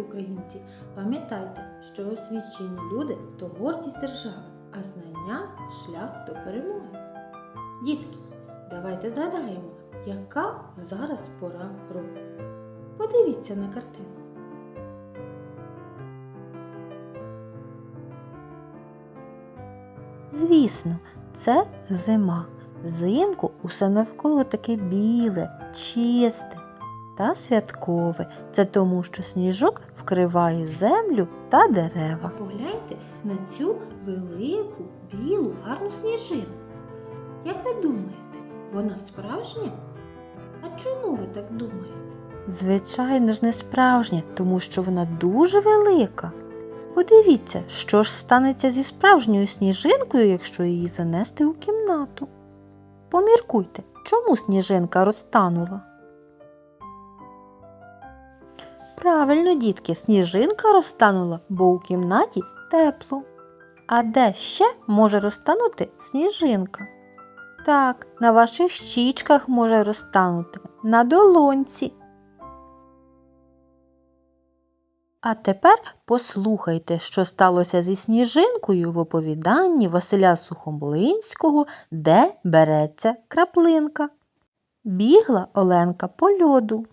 українці, пам'ятайте, що освічені люди то гордість держави, а знання шлях до перемоги. Дітки, давайте згадаємо, яка зараз пора року. Подивіться на картинку. Звісно, це зима. Взимку усе навколо таке біле, чисте та святкове. Це тому, що сніжок вкриває землю та дерева. Погляньте на цю велику, білу, гарну сніжинку. Як ви думаєте, вона справжня? А чому ви так думаєте? Звичайно ж, не справжня, тому що вона дуже велика. Подивіться, що ж станеться зі справжньою сніжинкою, якщо її занести у кімнату. Поміркуйте, чому сніжинка розтанула? Правильно, дітки, сніжинка розтанула, бо у кімнаті тепло. А де ще може розтанути сніжинка? Так, на ваших щічках може розтанути, на долонці. А тепер послухайте, що сталося зі сніжинкою в оповіданні Василя Сухомлинського, де береться краплинка. Бігла Оленка по льоду.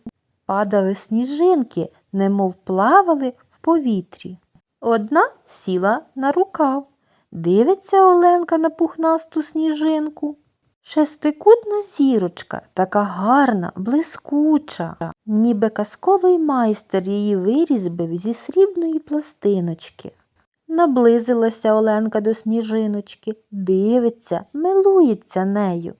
Падали сніжинки, немов плавали в повітрі. Одна сіла на рукав. Дивиться Оленка на пухнасту сніжинку. Шестикутна зірочка, така гарна, блискуча, ніби казковий майстер її вирізбив зі срібної пластиночки. Наблизилася Оленка до сніжиночки, дивиться, милується нею.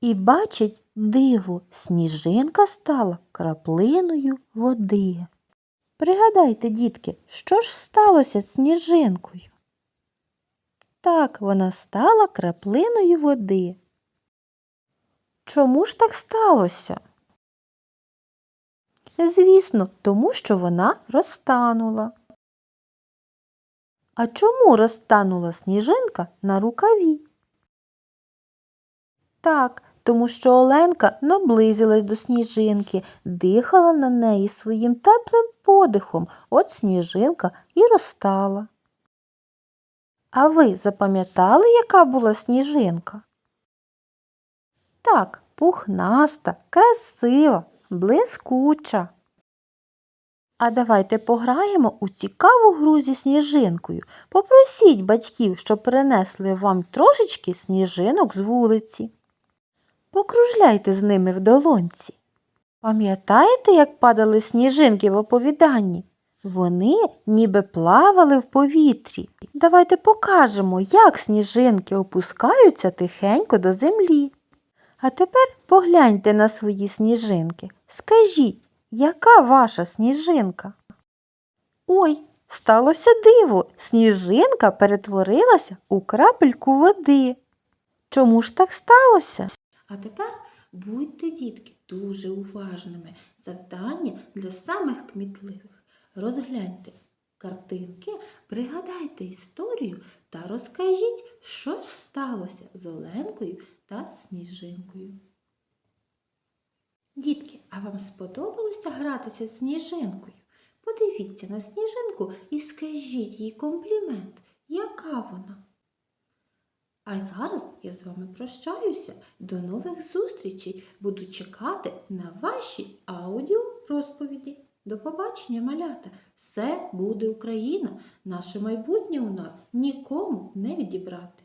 І бачить диво, сніжинка стала краплиною води. Пригадайте, дітки, що ж сталося з сніжинкою? Так, вона стала краплиною води. Чому ж так сталося? Звісно, тому що вона розтанула. А чому розтанула сніжинка на рукаві? Так, тому що Оленка наблизилась до сніжинки, дихала на неї своїм теплим подихом, от сніжинка і розтала. А ви запам'ятали, яка була сніжинка? Так, пухнаста, красива, блискуча. А давайте пограємо у цікаву гру зі сніжинкою. Попросіть батьків, щоб принесли вам трошечки сніжинок з вулиці. Покружляйте з ними в долонці. Пам'ятаєте, як падали сніжинки в оповіданні? Вони ніби плавали в повітрі. Давайте покажемо, як сніжинки опускаються тихенько до землі. А тепер погляньте на свої сніжинки. Скажіть, яка ваша сніжинка? Ой, сталося диво. Сніжинка перетворилася у крапельку води. Чому ж так сталося? А тепер будьте, дітки, дуже уважними. Завдання для самих кмітливих. Розгляньте картинки, пригадайте історію та розкажіть, що ж сталося з Оленкою та Сніжинкою. Дітки, а вам сподобалося гратися з сніжинкою? Подивіться на сніжинку і скажіть їй комплімент, яка вона. А зараз я з вами прощаюся. До нових зустрічей. Буду чекати на ваші аудіорозповіді. До побачення, малята! Все буде Україна! Наше майбутнє у нас нікому не відібрати.